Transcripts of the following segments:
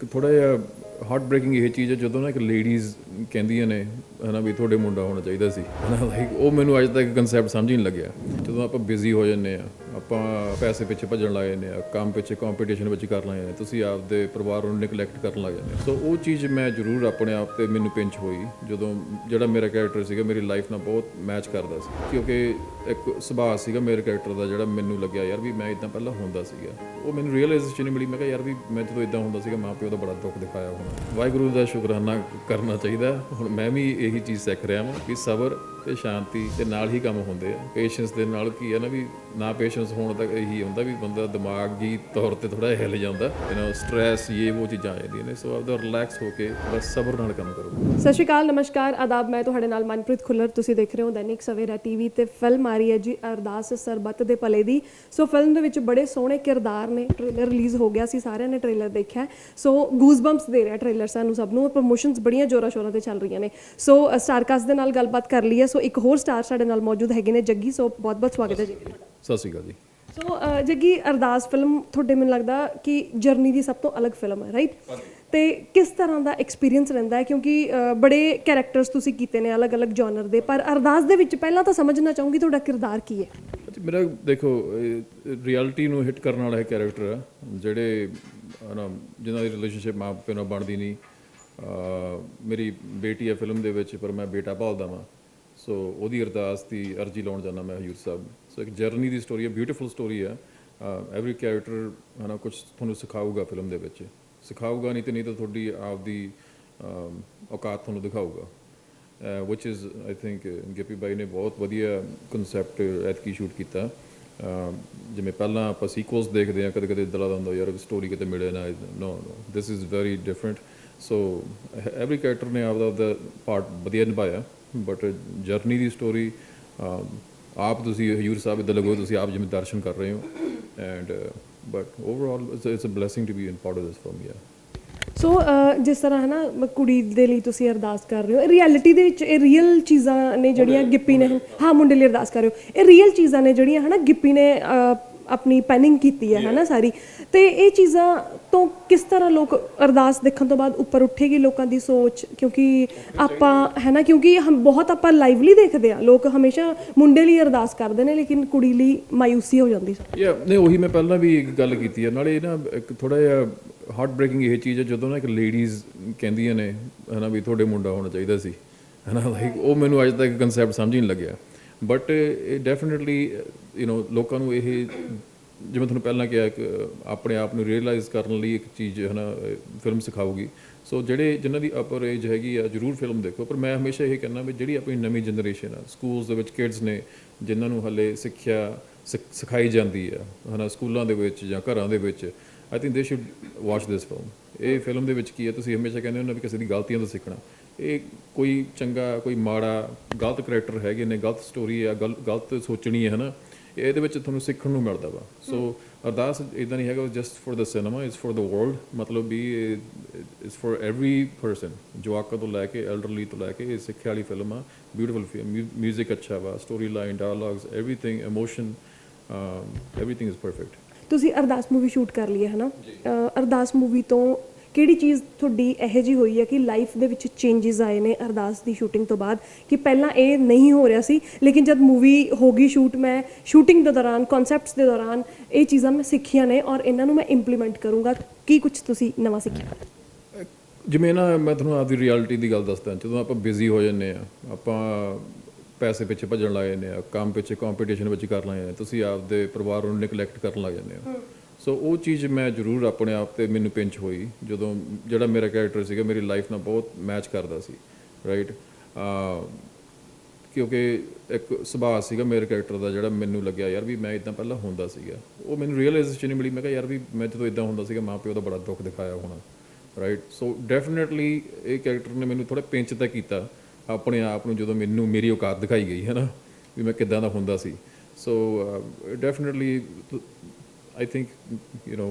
ਥੋੜਾ ਜਿਹਾ heart breaking ਇਹ ਚੀਜ਼ ਹੈ ਜਦੋਂ ਨਾ ਇੱਕ ਲੇਡੀਜ਼ ਕਹਿੰਦੀਆਂ ਨੇ, ਹਨਾ ਵੀ ਤੁਹਾਡੇ ਮੁੰਡਾ ਹੋਣਾ ਚਾਹੀਦਾ ਸੀ। ਹਨਾ ਲਾਈਕ ਉਹ ਮੈਨੂੰ ਅੱਜ ਤੱਕ ਕਨਸੈਪਟ ਸਮਝ ਹੀ ਨਹੀਂ ਲੱਗਿਆ। ਜਦੋਂ ਆਪਾਂ ਬਿਜ਼ੀ ਹੋ ਜਾਂਦੇ ਆ ਆਪਾਂ ਪੈਸੇ ਪਿੱਛੇ ਭੱਜਣ ਲੱਗ ਜਾਂਦੇ ਆ ਕੰਮ ਪਿੱਛੇ ਕੰਪੀਟੀਸ਼ਨ ਵਿੱਚ ਕਰਨ ਲੱਗ ਜਾਂਦੇ ਆ ਤੁਸੀਂ ਆਪਦੇ ਪਰਿਵਾਰ ਨੂੰ ਨੈਗਲੈਕਟ ਕਰਨ ਲੱਗ ਜਾਂਦੇ ਆ ਸੋ ਉਹ ਚੀਜ਼ ਮੈਂ ਜ਼ਰੂਰ ਆਪਣੇ ਆਪ ਤੇ ਮੈਨੂੰ ਪਿੰਚ ਹੋਈ, ਜਦੋਂ ਜਿਹੜਾ ਮੇਰਾ ਕੈਰੈਕਟਰ ਸੀਗਾ, ਮੇਰੀ ਲਾਈਫ ਨਾਲ ਬਹੁਤ ਮੈਚ ਕਰਦਾ ਸੀ। ਕਿਉਂਕਿ ਇੱਕ ਸੁਭਾਅ ਸੀਗਾ ਮੇਰੇ ਕੈਰੈਕਟਰ ਦਾ, ਜਿਹੜਾ ਮੈਨੂੰ ਲੱਗਿਆ, ਯਾਰ ਵੀ ਮੈਂ ਇਦਾਂ ਪਹਿਲਾਂ ਹੁੰਦਾ ਸੀਗਾ। ਉਹ ਮੈਨੂੰ ਰੀਅਲਾਈਜੇਸ਼ਨ ਨਹੀਂ ਮਿਲੀ। ਮੈਂ ਕਿਹਾ, ਯਾਰ ਵੀ ਮੈਂ ਜਦੋਂ ਇਦਾਂ ਹੁੰਦਾ ਸੀਗਾ ਮਾਂ ਪਿਓ ਦਾ ਬੜਾ ਦੁੱਖ ਦਿਖਾਇਆ ਹੋਣਾ। ਵਾਹਿਗੁਰੂ ਦਾ ਸ਼ੁਕਰਾਨਾ ਕਰਨਾ ਚਾਹੀਦਾ ਹੁਣ ਮੈਂ ਵੀ ਇਹੀ ਚੀਜ਼ ਸਿੱਖ ਰਿਹਾ ਹਾਂ ਕਿ ਸਬਰ ਤੇ ਸ਼ਾਂਤੀ ਦੇ ਨਾਲ ਹੀ ਕੰਮ ਹੁੰਦੇ ਆ। ਪੇਸ਼ੈਂਸ ਦੇ ਨਾਲ ਕੀ ਹੈ ਨਾ ਵੀ ਨਾ ਪੇਸ਼ੈਂਸ ਹੋਣ ਤੱਕ ਇਹੀ ਹੁੰਦਾ ਵੀ ਬੰਦਾ ਦਿਮਾਗੀ ਤੌਰ ਤੇ ਥੋੜਾ ਹਿੱਲ ਜਾਂਦਾ ਯੂ نو ਸਟ੍ਰੈਸ ਇਹ ਉਹ ਚੀਜ਼ਾਂ ਆ ਜਾਂਦੀਆਂ ਨੇ, ਸੋ ਆਪਦਾ ਰਿਲੈਕਸ ਹੋ ਕੇ ਬਸ ਸਬਰ ਨਾਲ ਕੰਮ ਕਰੋ। ਸਤਿ ਸ਼੍ਰੀ ਅਕਾਲ, ਨਮਸਕਾਰ, ਆਦਾਬ, ਮੈਂ ਤੁਹਾਡੇ ਨਾਲ ਮਨਪ੍ਰੀਤ ਖੁੱਲਰ, ਤੁਸੀਂ ਦੇਖ ਰਹੇ ਹੋ ਦੈਨਿਕ ਸਵੇਰਾ ਟੀਵੀ ਤੇ ਫਿਲਮ ਆ ਰਹੀ ਹੈ ਜੀ ਅਰਦਾਸ ਸਰਬਤ ਦੇ ਭਲੇ ਦੀ। ਸੋ ਫਿਲਮ ਦੇ ਵਿੱਚ ਬੜੇ ਸੋਹਣੇ ਕਿਰਦਾਰ ਨੇ ਟ੍ਰੇਲਰ ਰਿਲੀਜ਼ ਹੋ ਗਿਆ ਸੀ, ਸਾਰਿਆਂ ਨੇ ਟ੍ਰੇਲਰ ਦੇਖਿਆ। ਸੋ ਗੂਜ਼ਬੰਪਸ ਦੇ ਰਿਹਾ ਟ੍ਰੇਲਰ ਸਾਨੂੰ ਸਭ ਨੂੰ ਪ੍ਰੋਮੋਸ਼ਨਸ ਬੜੀਆਂ ਜ਼ੋਰਾਂ ਸ਼ੋਰਾਂ ਤੇ ਚੱਲ ਰਹੀਆਂ ਨੇ। ਸੋ ਸਟਾਰਕਾਸਟ ਦੇ ਨਾਲ ਗੱਲਬਾਤ ਕਰ ਲਈ ਹੈ। ਸੋ ਇੱਕ ਹੋਰ ਸਟਾਰ ਸਾਡੇ ਨਾਲ ਮੌਜੂਦ ਹੈਗੇ ਨੇ। ਜੱਗੀ ਸੋ ਬਹੁਤ ਬਹੁਤ ਸਵਾਗਤ ਹੈ ਤੁਹਾਡਾ। ਸਤਿ ਸ਼੍ਰੀ ਅਕਾਲ ਜੀ। ਸੋ ਜੱਗੀ ਅਰਦਾਸ ਫਿਲਮ ਤੁਹਾਡੇ ਮੈਨੂੰ ਲੱਗਦਾ ਕਿ ਜਰਨੀ ਦੀ ਸਭ ਤੋਂ ਅਲੱਗ ਫਿਲਮ ਹੈ ਰਾਈਟ ਤੇ ਕਿਸ ਤਰ੍ਹਾਂ ਦਾ ਐਕਸਪੀਰੀਅੰਸ ਰਹਿੰਦਾ ਹੈ? ਕਿਉਂਕਿ ਬੜੇ ਕੈਰੈਕਟਰਸ ਤੁਸੀਂ ਕੀਤੇ ਨੇ ਅਲੱਗ-ਅਲੱਗ ਜਨਰ ਦੇ। ਪਰ ਅਰਦਾਸ ਦੇ ਵਿੱਚ ਪਹਿਲਾਂ ਤਾਂ ਸਮਝਣਾ ਚਾਹੂੰਗੀ ਤੁਹਾਡਾ ਕਿਰਦਾਰ ਕੀ ਹੈ? ਮੇਰਾ ਦੇਖੋ ਰਿਐਲਿਟੀ ਨੂੰ ਹਿੱਟ ਕਰਨ ਵਾਲਾ ਇਹ ਕੈਰੈਕਟਰ ਜਿਹੜੇ ਜਿਨ੍ਹਾਂ ਦੀ ਰਿਲੇਸ਼ਨਸ਼ਿਪ ਮਾਂ ਪਿਓ ਨਾਲ ਬਣਦੀ ਨਹੀਂ। ਮੇਰੀ ਬੇਟੀ ਹੈ ਫਿਲਮ ਦੇ ਵਿੱਚ, ਪਰ ਮੈਂ ਬੇਟਾ ਭਾਲਦਾ ਵਾਂ। ਸੋ ਉਹਦੀ ਅਰਦਾਸ ਦੀ ਅਰਜੀ ਲਾਉਣ ਜਾਂਦਾ ਮੈਂ ਹਜੂਰ ਸਾਹਿਬ। ਸੋ ਇੱਕ ਜਰਨੀ ਦੀ ਸਟੋਰੀ ਹੈ ਬਿਊਟੀਫੁਲ ਸਟੋਰੀ ਹੈ। ਐਵਰੀ ਕੈਰੈਕਟਰ ਹਨਾ ਕੁਝ ਤੁਹਾਨੂੰ ਸਿਖਾਊਗਾ ਫਿਲਮ ਦੇ ਵਿੱਚ। ਸਿਖਾਊਗਾ ਨਹੀਂ ਤੇ ਨਹੀਂ ਤਾਂ ਤੁਹਾਡੀ ਆਪਦੀ ਔਕਾਤ ਤੁਹਾਨੂੰ ਦਿਖਾਊਗਾ। Which is I think Gippy ਬਾਈ ਨੇ ਬਹੁਤ ਵਧੀਆ ਕਨਸੈਪਟ ਐਤਕੀ ਸ਼ੂਟ ਕੀਤਾ। ਜਿਵੇਂ ਪਹਿਲਾਂ ਆਪਾਂ ਸੀਕੁਅਲਸ ਦੇਖਦੇ ਆ ਕਦੇ ਕਦੇ ਦਿਲਾਂ ਦਾ ਹੁੰਦਾ, ਯਾਰ ਸਟੋਰੀ ਕਿਤੇ ਮਿਲੇ ਨਾ no no this is very different so every character ਨੇ ਆਪਦਾ ਆਪਦਾ ਪਾਰਟ ਵਧੀਆ ਨਿਭਾਇਆ ਬਟ ਜਰਨੀ ਦੀ ਸਟੋਰੀ ਆਪ ਤੁਸੀਂ ਹਜੂਰ ਸਾਹਿਬ ਇਦਾਂ ਲੱਗੋ ਤੁਸੀਂ ਆਪ ਜਿਵੇਂ ਦਰਸ਼ਨ ਕਰ ਰਹੇ ਹੋ and but overall it's a blessing to be in part of this film yeah so ਜਿਸ ਤਰ੍ਹਾਂ ਹੈ ਨਾ ਕੁੜੀ ਦੇ ਲਈ ਤੁਸੀਂ ਅਰਦਾਸ ਕਰ ਰਹੇ ਹੋ ਰਿਐਲਿਟੀ ਦੇ ਵਿੱਚ ਇਹ ਰੀਅਲ ਚੀਜ਼ਾਂ ਨੇ ਜਿਹੜੀਆਂ ਗਿੱਪੀ ਨੇ ਹਾਂ ਮੁੰਡੇ ਲਈ ਅਰਦਾਸ ਕਰ ਰਹੇ ਹੋ। ਇਹ ਰੀਅਲ ਚੀਜ਼ਾਂ ਨੇ ਜਿਹੜੀਆਂ ਹੈ ਨਾ ਗਿੱਪੀ ਨੇ ਆਪਣੀ ਪੈਨਿੰਗ ਕੀਤੀ ਹੈ ਹੈ ਨਾ ਸਾਰੀ। ਤੇ ਇਹ ਚੀਜ਼ਾਂ ਤੋਂ ਕਿਸ ਤਰ੍ਹਾਂ ਲੋਕ ਅਰਦਾਸ ਦੇਖਣ ਤੋਂ ਬਾਅਦ ਉੱਪਰ ਉੱਠੇਗੀ ਲੋਕਾਂ ਦੀ ਸੋਚ? ਕਿਉਂਕਿ ਆਪਾਂ ਹੈ ਨਾ ਕਿਉਂਕਿ ਹਮ ਬਹੁਤ ਆਪਾਂ ਲਾਈਵਲੀ ਦੇਖਦੇ ਆ ਲੋਕ ਹਮੇਸ਼ਾ ਮੁੰਡੇ ਲਈ ਅਰਦਾਸ ਕਰਦੇ ਨੇ ਲੇਕਿਨ ਕੁੜੀ ਲਈ ਮਾਇੂਸੀ ਹੋ ਜਾਂਦੀ ਯਾ ਨਹੀਂ ਉਹੀ ਮੈਂ ਪਹਿਲਾਂ ਵੀ ਇੱਕ ਗੱਲ ਕੀਤੀ ਹੈ। ਨਾਲੇ ਨਾ ਇੱਕ ਥੋੜਾ ਜਿਹਾ ਹਾਰਟ ਬ੍ਰੇਕਿੰਗ ਇਹ ਚੀਜ਼ ਹੈ ਜਦੋਂ ਨਾ ਇੱਕ ਲੇਡੀਜ਼ ਕਹਿੰਦੀਆਂ ਨੇ ਹਨਾ ਵੀ ਤੁਹਾਡੇ ਮੁੰਡਾ ਹੋਣਾ ਚਾਹੀਦਾ ਸੀ। ਹਨਾ ਲਾਈਕ ਉਹ ਮੈਨੂੰ ਅੱਜ ਤੱਕ ਕਨਸੈਪਟ ਸਮਝ ਹੀ ਨਹੀਂ ਲੱਗਿਆ। ਬਟ ਇਹ ਡੈਫੀਨਿਟਲੀ ਯੂ نو ਲੋਕਾਂ ਨੂੰ ਇਹ ਜਿਵੇਂ ਤੁਹਾਨੂੰ ਪਹਿਲਾਂ ਕਿਹਾ ਇੱਕ ਆਪਣੇ ਆਪ ਨੂੰ ਰੀਅਲਾਈਜ਼ ਕਰਨ ਲਈ ਇੱਕ ਚੀਜ਼, ਹੈ ਨਾ ਫਿਲਮ ਸਿਖਾਊਗੀ। ਸੋ ਜਿਹੜੇ, ਜਿਨ੍ਹਾਂ ਦੀ ਅਪਰ ਏਜ ਹੈਗੀ ਆ, ਜਰੂਰ ਫਿਲਮ ਦੇਖੋ। ਪਰ ਮੈਂ ਹਮੇਸ਼ਾ ਇਹ ਕਹਿੰਦਾ ਵੀ ਜਿਹੜੀ ਆਪਣੀ ਨਵੀਂ ਜਨਰੇਸ਼ਨ ਆ ਸਕੂਲਸ ਦੇ ਵਿੱਚ ਕਿਡਸ ਨੇ, ਜਿਨ੍ਹਾਂ ਨੂੰ ਹਲੇ ਸਿੱਖਿਆ, ਸਿਖ- ਸਿਖਾਈ ਜਾਂਦੀ ਆ ਹਨਾ ਸਕੂਲਾਂ ਦੇ ਵਿੱਚ ਜਾਂ ਘਰਾਂ ਦੇ ਵਿੱਚ I think they should watch this film ਇਹ ਫਿਲਮ ਦੇ ਵਿੱਚ ਕੀ ਹੈ? ਤੁਸੀਂ ਹਮੇਸ਼ਾ ਕਹਿੰਦੇ ਹੋ ਨਾ ਵੀ ਕਿਸੇ ਦੀ ਗਲਤੀਆਂ ਤੋਂ ਸਿੱਖਣਾ। ਇਹ ਕੋਈ ਚੰਗਾ ਕੋਈ ਮਾੜਾ ਗਲਤ ਕੈਰੈਕਟਰ ਹੈਗੇ ਨੇ ਗਲਤ ਸਟੋਰੀ ਹੈ ਗਲਤ ਸੋਚਣੀ ਹੈ ਹਨਾ? ਇਹਦੇ ਵਿੱਚ ਤੁਹਾਨੂੰ ਸਿੱਖਣ ਨੂੰ ਮਿਲਦਾ ਵਾ। ਸੋ ਅਰਦਾਸ ਇਦਾਂ ਨਹੀਂ ਹੈਗਾ just for the cinema is for the world ਮਤਲਬ ਵੀ ਇਜ਼ ਫॉर ਐਵਰੀ ਪਰਸਨ ਜਵਾਕ ਤੋਂ ਲੈ ਕੇ ਐਲਡਰਲੀ ਤੋਂ ਲੈ ਕੇ ਇਹ ਸਿੱਖਿਆ ਵਾਲੀ ਫਿਲਮ ਆ। ਬਿਊਟੀਫੁਲ ਫਿਲਮ ਮਿਊਜ਼ਿਕ ਅੱਛਾ ਵਾ story line dialogues everything emotion everything is perfect ਤੁਸੀਂ ਅਰਦਾਸ ਮੂਵੀ ਸ਼ੂਟ ਕਰ ਲਈ ਹੈ ਹਨਾ? ਅ, ਅਰਦਾਸ ਮੂਵੀ ਤੋਂ ਕਿਹੜੀ ਚੀਜ਼ ਤੁਹਾਡੀ ਇਹੋ ਜੀ ਹੋਈ ਹੈ ਕਿ ਲਾਈਫ ਦੇ ਵਿੱਚ ਚੇਂजेस ਆਏ ਨੇ ਅਰਦਾਸ ਦੀ ਸ਼ੂਟਿੰਗ ਤੋਂ ਬਾਅਦ? ਕਿ ਪਹਿਲਾਂ ਇਹ ਨਹੀਂ ਹੋ ਰਿਹਾ ਸੀ ਲੇਕਿਨ ਜਦ ਮੂਵੀ ਹੋ ਗਈ ਸ਼ੂਟ ਮੈਂ ਸ਼ੂਟਿੰਗ ਦੇ ਦੌਰਾਨ ਕਨਸੈਪਟਸ ਦੇ ਦੌਰਾਨ ਇਹ ਚੀਜ਼ਾਂ ਮੈਂ ਸਿੱਖੀਆਂ ਨੇ ਔਰ ਇਹਨਾਂ ਨੂੰ ਮੈਂ ਇੰਪਲੀਮੈਂਟ ਕਰੂੰਗਾ। ਕੀ ਕੁਝ ਤੁਸੀਂ ਨਵਾਂ ਸਿੱਖਿਆ? ਜਿਵੇਂ ਨਾ ਮੈਂ ਤੁਹਾਨੂੰ ਆਪਦੀ ਰਿਐਲਿਟੀ ਦੀ ਗੱਲ ਦੱਸਦਾ ਜਦੋਂ ਆਪਾਂ ਬਿਜ਼ੀ ਹੋ ਜੰਨੇ ਆ ਆਪਾਂ ਪੈਸੇ ਪਿੱਛੇ ਭੱਜਣ ਲੱਗ ਜਾਂਦੇ ਆ ਕੰਮ ਪਿੱਛੇ ਕੰਪੀਟੀਸ਼ਨ ਵਿੱਚ ਕਰਨ ਲੱਗ ਜਾਂਦੇ ਆ ਤੁਸੀਂ ਆਪਦੇ ਪਰਿਵਾਰ ਨੂੰ ਨੈਗਲੈਕਟ ਕਰਨ ਲੱਗ ਜਾਂਦੇ ਆ। ਸੋ ਉਹ ਚੀਜ਼ ਮੈਂ ਜ਼ਰੂਰ ਆਪਣੇ ਆਪ ਤੇ ਮੈਨੂੰ ਪਿੰਚ ਹੋਈ ਜਦੋਂ ਜਿਹੜਾ ਮੇਰਾ ਕੈਰੈਕਟਰ ਸੀਗਾ ਮੇਰੀ ਲਾਈਫ ਨਾਲ ਬਹੁਤ ਮੈਚ ਕਰਦਾ ਸੀ ਰਾਈਟ ਕਿਉਂਕਿ ਇੱਕ ਸੁਭਾਅ ਸੀਗਾ ਮੇਰੇ ਕੈਰੈਕਟਰ ਦਾ ਜਿਹੜਾ ਮੈਨੂੰ ਲੱਗਿਆ ਯਾਰ ਵੀ ਮੈਂ ਇਦਾਂ ਪਹਿਲਾਂ ਹੁੰਦਾ ਸੀਗਾ। ਉਹ ਮੈਨੂੰ ਰੀਅਲਾਈਜੇਸ਼ਨ ਨਹੀਂ ਮਿਲੀ ਮੈਂ ਕਿਹਾ ਯਾਰ ਵੀ ਮੈਂ ਜਦੋਂ ਇਦਾਂ ਹੁੰਦਾ ਸੀਗਾ ਮਾਂ ਪਿਓ ਦਾ ਬੜਾ ਦੁੱਖ ਦਿਖਾਇਆ ਹੋਣਾ ਰਾਈਟ ਸੋ ਡੈਫੀਨਿਟਲੀ ਇਹ ਕੈਰੈਕਟਰ ਨੇ ਮੈਨੂੰ ਥੋੜਾ ਪਿੰਚ ਤਾਂ ਕੀਤਾ ਆਪਣੇ ਆਪ ਨੂੰ ਜਦੋਂ ਮੈਨੂੰ ਮੇਰੀ ਔਕਾਤ ਦਿਖਾਈ ਗਈ ਹੈ ਨਾ ਵੀ ਮੈਂ ਕਿੱਦਾਂ ਦਾ ਹੁੰਦਾ ਸੀ। So definitely I think you know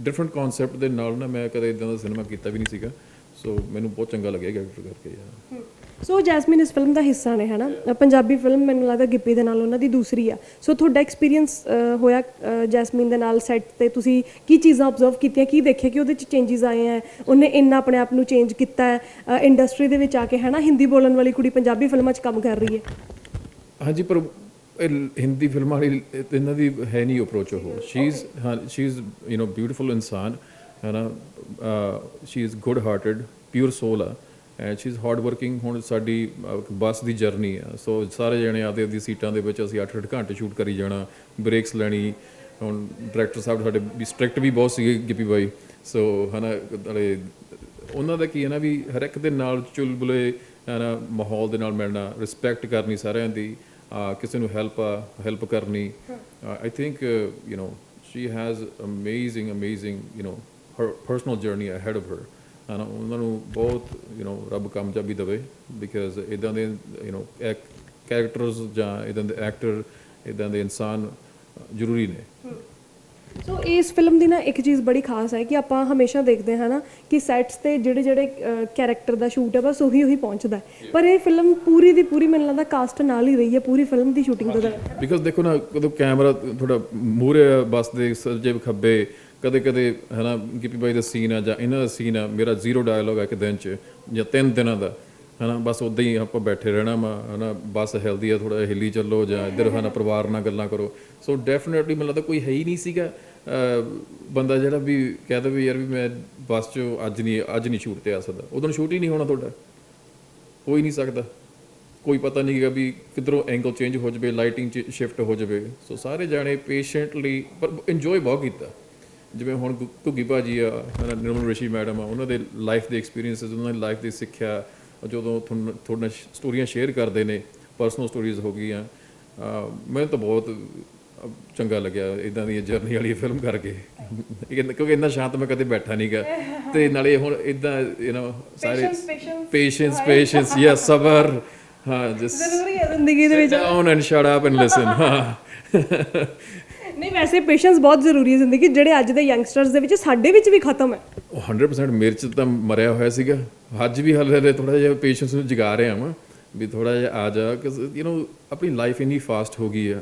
different concept ਦੇ ਨਾਲ ਨਾ ਮੈਂ ਕਦੇ ਇਦਾਂ ਦਾ ਸਿਨੇਮਾ ਕੀਤਾ ਵੀ ਨਹੀਂ ਸੀਗਾ। ਸੋ ਮੈਨੂੰ ਬਹੁਤ ਚੰਗਾ ਲੱਗਿਆ ਕੈਰੈਕਟਰ ਕਰਕੇ ਯਾਰ ਸੋ ਜੈਸਮਿਨ ਇਸ ਫਿਲਮ ਦਾ ਹਿੱਸਾ ਨੇ ਹਨਾ? ਪੰਜਾਬੀ ਫਿਲਮ ਮੈਨੂੰ ਲੱਗਦਾ ਗਿੱਪੀ ਦੇ ਨਾਲ ਉਹਨਾਂ ਦੀ ਦੂਸਰੀ ਆ। ਸੋ ਤੁਹਾਡਾ ਐਕਸਪੀਰੀਅੰਸ ਹੋਇਆ ਜੈਸਮਿਨ ਦੇ ਨਾਲ ਸੈੱਟ ਤੇ ਤੁਸੀਂ ਕੀ ਚੀਜ਼ਾਂ ਆਬਜ਼ਰਵ ਕੀਤੀਆਂ ਕੀ ਦੇਖਿਆ ਕਿ ਉਹਦੇ ਚ ਚੇਂਜਸ ਆਏ ਆ? ਉਹਨੇ ਇੰਨਾ ਆਪਣੇ ਆਪ ਨੂੰ ਚੇਂਜ ਕੀਤਾ ਹੈ ਇੰਡਸਟਰੀ ਦੇ ਵਿੱਚ ਆ ਕੇ ਹਨਾ? ਹਿੰਦੀ ਬੋਲਣ ਵਾਲੀ ਕੁੜੀ ਪੰਜਾਬੀ ਫਿਲਮਾਂ 'ਚ ਕੰਮ ਕਰ ਰਹੀ ਹੈ। ਹਾਂਜੀ ਪਰ ਹਿੰਦੀ ਫਿਲਮਾਂ ਵਾਲੀ ਇਹਨਾਂ ਦੀ ਹੈ ਨਹੀਂ ਅਪਰੋਚ ਉਹ। ਸ਼ੀ ਇਜ਼ ਹਾਂ she is you know beautiful ਇਨਸਾਨ ਹੈ ਨਾ she is good hearted pure soul ਆ। ਸ਼ੀ ਇਜ਼ ਹਾਰਡ ਵਰਕਿੰਗ ਹੁਣ ਸਾਡੀ ਬੱਸ ਦੀ ਜਰਨੀ ਆ ਸੋ ਸਾਰੇ ਜਣੇ ਆਪਦੇ ਆਪਦੀ ਸੀਟਾਂ ਦੇ ਵਿੱਚ ਅਸੀਂ 8-8 ਘੰਟੇ ਸ਼ੂਟ ਕਰੀ ਜਾਣਾ ਬ੍ਰੇਕਸ ਲੈਣੀ ਹੁਣ ਡਾਇਰੈਕਟਰ ਸਾਹਿਬ ਸਾਡੇ ਵੀ ਸਟ੍ਰਿਕਟ ਵੀ ਬਹੁਤ ਸੀਗੇ ਗਿੱਪੀ ਬਾਈ ਸੋ ਹਨਾ ਨਾਲੇ ਉਹਨਾਂ ਦਾ ਕੀ ਹੈ ਨਾ ਵੀ ਹਰ ਇੱਕ ਦੇ ਨਾਲ ਚੁਲਬੁਲੇ ਹੈ ਨਾ ਮਾਹੌਲ ਦੇ ਨਾਲ ਮਿਲਣਾ ਰਿਸਪੈਕਟ ਕਰਨੀ ਸਾਰਿਆਂ ਦੀ ਅਹ ਕਿਸੇ ਨੂੰ ਹੈਲਪ ਹੈਲਪ ਕਰਨੀ I think you know she has amazing amazing you know her personal journey ahead of her ਹਨਾ ਉਹਨਾਂ ਨੂੰ ਬਹੁਤ ਯੂ نو ਰੱਬ ਕਾਮਯਾਬੀ ਦੇਵੇ ਬਿਕਾਜ਼ ਇਦਾਂ ਦੇ ਯੂ نو ਕੈਰੈਕਟਰਸ ਜਾਂ ਇਦਾਂ ਦੇ ਐਕਟਰ ਇਦਾਂ ਦੇ ਇਨਸਾਨ ਜ਼ਰੂਰੀ ਨੇ ਸੋ ਇਸ ਫਿਲਮ ਦੀ ਨਾ ਇੱਕ ਚੀਜ਼ ਬੜੀ ਖਾਸ ਹੈ ਕਿ ਆਪਾਂ ਹਮੇਸ਼ਾ ਦੇਖਦੇ ਹਾਂ ਨਾ ਕਿ ਸੈਟਸ ਤੇ ਜਿਹੜੇ ਜਿਹੜੇ ਕੈਰੈਕਟਰ ਦਾ ਸ਼ੂਟ ਹੈ ਬਸ ਉਹੀ ਉਹੀ ਪਹੁੰਚਦਾ ਹੈ। ਪਰ ਇਹ ਫਿਲਮ ਪੂਰੀ ਦੀ ਪੂਰੀ ਮੈਨੂੰ ਲੱਗਦਾ ਕਾਸਟ ਨਾਲ ਹੀ ਰਹੀ ਹੈ ਪੂਰੀ ਫਿਲਮ ਦੀ ਸ਼ੂਟਿੰਗ ਤੋਂ ਦੌਰਾਨ ਬਿਕਾਜ਼ ਦੇਖੋ ਨਾ ਕਦੋਂ ਕੈਮਰਾ ਥੋੜਾ ਮੂਰੇ ਬੱਸ ਦੇ ਸੱਜੇ ਖੱਬੇ ਕਦੇ ਕਦੇ, ਹਨਾ, ਗਿੱਪੀ ਬਾਈ ਦਾ ਸੀਨ ਆ ਜਾਂ ਇਹਨਾਂ ਦਾ ਸੀਨ ਆ, ਮੇਰਾ ਜ਼ੀਰੋ ਡਾਇਲੋਗ ਆ ਇੱਕ ਦਿਨ ਚ, ਜਾਂ ਤਿੰਨ ਦਿਨਾਂ ਦਾ, ਹਨਾ, ਬਸ ਉਦਾਂ ਹੀ ਆਪਾਂ ਬੈਠੇ ਰਹਿਣਾ ਵਾ, ਹਨਾ, ਬੱਸ ਹੈਲਦੀ ਆ ਥੋੜਾ ਹਿੱਲੀ ਚੱਲੋ ਜਾਂ ਇੱਧਰ, ਹਨਾ, ਪਰਿਵਾਰ ਨਾਲ ਗੱਲਾਂ ਕਰੋ। ਸੋ ਡੈਫੀਨਿਟਲੀ ਮੈਨੂੰ ਲੱਗਦਾ ਕੋਈ ਹੈ ਹੀ ਨਹੀਂ ਸੀਗਾ ਬੰਦਾ ਜਿਹੜਾ ਵੀ ਕਹਦਾ ਵੀ ਯਾਰ ਵੀ ਮੈਂ ਬੱਸ 'ਚ ਅੱਜ ਨਹੀਂ ਅੱਜ ਨਹੀਂ ਸ਼ੂਟ ਤੇ ਆ ਸਕਦਾ। ਉਦੋਂ ਸ਼ੂਟ ਹੀ ਨਹੀਂ ਹੋਣਾ ਤੁਹਾਡਾ। ਹੋ ਹੀ ਨਹੀਂ ਸਕਦਾ। ਕੋਈ ਪਤਾ ਨਹੀਂ ਹੈਗਾ ਵੀ ਕਿਧਰੋਂ ਐਂਗਲ ਚੇਂਜ ਹੋ ਜਾਵੇ ਲਾਈਟਿੰਗ ਚ ਸ਼ਿਫਟ ਹੋ ਜਾਵੇ। ਸੋ ਸਾਰੇ ਜਾਣੇ ਪੇਸ਼ੈਂਟਲੀ ਪਰ ਇੰਜੋਏ ਬਹੁਤ ਕੀਤਾ। ਜਿਵੇਂ ਹੁਣ ਘੁੱਗੀ ਭਾਜੀ ਆ ਨਿਰਮਲ ਰਿਸ਼ੀ ਮੈਡਮ ਆ ਉਹਨਾਂ ਦੇ ਲਾਈਫ ਦੇ ਐਕਸਪੀਰੀਐਂਸਸ ਉਹਨਾਂ ਦੀ ਲਾਈਫ ਦੀ ਸਿੱਖਿਆ ਜਦੋਂ ਤੁਹਾਨੂੰ ਤੁਹਾਡੇ ਸਟੋਰੀਆਂ ਸ਼ੇਅਰ ਕਰਦੇ ਨੇ ਪਰਸਨਲ ਸਟੋਰੀਜ਼ ਹੋ ਗਈਆਂ ਮੈਨੂੰ ਤਾਂ ਬਹੁਤ ਚੰਗਾ ਲੱਗਿਆ ਇਦਾਂ ਦੀ ਜਰਨੀ ਵਾਲੀ ਫਿਲਮ ਕਰਕੇ। ਕਿਉਂਕਿ ਇੰਨਾ ਸ਼ਾਂਤ ਮੈਂ ਕਦੇ ਬੈਠਾ ਨਹੀਂਗਾ ਤੇ ਨਾਲੇ ਹੁਣ ਇਦਾਂ ਯੂ نو ਸਾਰੇ ਪੇਸ਼ੈਂਸ ਪੇਸ਼ੈਂਸ ਯੈਸ ਸਬਰ ਹਾਂ ਜਸ ਜ਼ਰੂਰੀ ਹੈ ਜ਼ਿੰਦਗੀ ਦੇ ਵਿੱਚ। Down and shut up and listen ਹਾਂ। ਨਹੀਂ ਵੈਸੇ ਪੇਸ਼ੈਂਸ ਬਹੁਤ ਜ਼ਰੂਰੀ ਹੈ ਜ਼ਿੰਦਗੀ ਜਿਹੜੇ ਅੱਜ ਦੇ ਯੰਗਸਟਰਸ ਦੇ ਵਿੱਚ ਸਾਡੇ ਵਿੱਚ ਵੀ ਖਤਮ ਹੈ ਉਹ 100% ਮੇਰੇ ਚ ਤਾਂ ਮਰਿਆ ਹੋਇਆ ਸੀਗਾ ਅੱਜ ਵੀ ਹਲੇ ਹਲੇ ਥੋੜਾ ਜਿਹਾ ਪੇਸ਼ੈਂਸ ਨੂੰ ਜਗਾ ਰਿਹਾ ਵਾਂ ਵੀ ਥੋੜਾ ਜਿਹਾ ਆ ਜਾ ਕਿ ਯੂ نو ਆਪਣੀ ਲਾਈਫ ਇੰਨੀ ਫਾਸਟ ਹੋ ਗਈ ਆ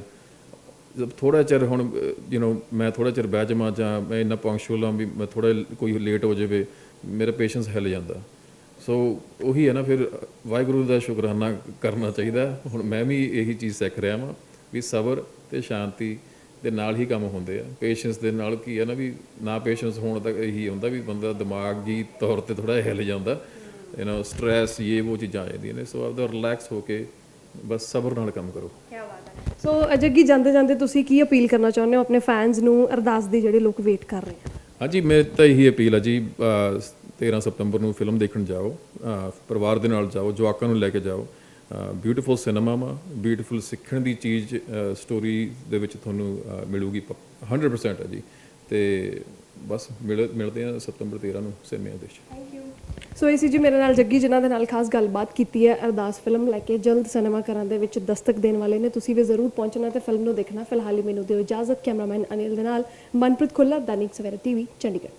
ਜਦ ਥੋੜਾ ਚਿਰ ਹੁਣ ਯੂ نو ਮੈਂ ਥੋੜਾ ਚਿਰ ਬਹਿ ਜਾਵਾਂ ਜਾਂ ਮੈਂ ਇੰਨਾ ਪੰਕਚੁਅਲ ਹਾਂ ਵੀ ਮੈਂ ਥੋੜਾ ਕੋਈ ਲੇਟ ਹੋ ਜਾਵੇ ਮੇਰਾ ਪੇਸ਼ੈਂਸ ਹਿੱਲ ਜਾਂਦਾ ਸੋ ਉਹੀ ਹੈ ਨਾ ਫਿਰ ਵਾਹਿਗੁਰੂ ਦਾ ਸ਼ੁਕਰਾਨਾ ਕਰਨਾ ਚਾਹੀਦਾ ਹੁਣ ਮੈਂ ਵੀ ਇਹੀ ਚੀਜ਼ ਸਿੱਖ ਰਿਹਾ ਵਾਂ ਵੀ ਸਬਰ ਤੇ ਸ਼ਾਂਤੀ ਦੇ ਨਾਲ ਹੀ ਕੰਮ ਹੁੰਦੇ ਆ। ਪੇਸ਼ੈਂਸ ਦੇ ਨਾਲ ਕੀ ਹੈ ਨਾ ਵੀ ਨਾ ਪੇਸ਼ੈਂਸ ਹੋਣ ਤੱਕ ਇਹੀ ਹੁੰਦਾ ਵੀ ਬੰਦਾ ਦਿਮਾਗੀ ਤੌਰ ਤੇ ਥੋੜਾ ਹਿੱਲ ਜਾਂਦਾ। ਯੂ نو ਸਟ੍ਰੈਸ ਇਹ ਉਹ ਚੀਜ਼ਾਂ ਆ ਜਾਂਦੀਆਂ ਨੇ ਸੋ ਆਪਦਾ ਰਿਲੈਕਸ ਹੋ ਕੇ ਬਸ ਸਬਰ ਨਾਲ ਕੰਮ ਕਰੋ। ਸੋ ਜੱਗੀ ਜਾਂਦੇ ਜਾਂਦੇ ਤੁਸੀਂ ਕੀ ਅਪੀਲ ਕਰਨਾ ਚਾਹੁੰਦੇ ਹੋ ਆਪਣੇ ਫੈਨਸ ਨੂੰ ਅਰਦਾਸ ਦੀ ਜਿਹੜੇ ਲੋਕ ਵੇਟ ਕਰ ਰਹੇ ਆ? ਹਾਂਜੀ ਮੇਰੇ ਤਾਂ ਇਹੀ ਅਪੀਲ ਹੈ ਜੀ ਅਹ 13 ਸਤੰਬਰ ਨੂੰ ਫਿਲਮ ਦੇਖਣ ਜਾਓ ਪਰਿਵਾਰ ਦੇ ਨਾਲ ਜਾਓ ਜਵਾਕਾਂ ਨੂੰ ਲੈ ਕੇ ਜਾਓ। ਬਿਊਟੀਫੁਲ ਸਿਨੇਮਾ ਵਾ ਬਿਊਟੀਫੁਲ ਸਿੱਖਣ ਦੀ ਚੀਜ਼ ਸਟੋਰੀ ਦੇ ਵਿੱਚ ਤੁਹਾਨੂੰ ਅਹ, ਮਿਲੂਗੀ 100% ਹੈ ਜੀ। ਤੇ ਬਸ ਮਿਲ ਮਿਲਦੇ ਆ ਸਤੰਬਰ 13 ਨੂੰ ਸਿਨੇਮਾ ਦੇ ਵਿੱਚ। ਸੋ ਇਹ ਸੀ ਜੀ ਮੇਰੇ ਨਾਲ ਜੱਗੀ ਜਿਨ੍ਹਾਂ ਦੇ ਨਾਲ ਖਾਸ ਗੱਲਬਾਤ ਕੀਤੀ ਹੈ ਅਰਦਾਸ ਫਿਲਮ ਲੈ ਕੇ ਜਲਦ ਸਿਨੇਮਾ ਘਰਾਂ ਦੇ ਵਿੱਚ ਦਸਤਕ ਦੇਣ ਵਾਲੇ ਨੇ। ਤੁਸੀਂ ਵੀ ਜ਼ਰੂਰ ਪਹੁੰਚਣਾ ਤੇ ਫਿਲਮ ਨੂੰ ਦੇਖਣਾ। ਫਿਲਹਾਲ ਹੀ ਮੈਨੂੰ ਦਿਓ ਇਜਾਜ਼ਤ। ਕੈਮਰਾਮੈਨ ਅਨਿਲ ਦੇ ਨਾਲ ਮਨਪ੍ਰੀਤ ਖੁੱਲਾ ਦੈਨਿਕ ਸਵੇਰਾ ਟੀਵੀ ਚੰਡੀਗੜ੍ਹ।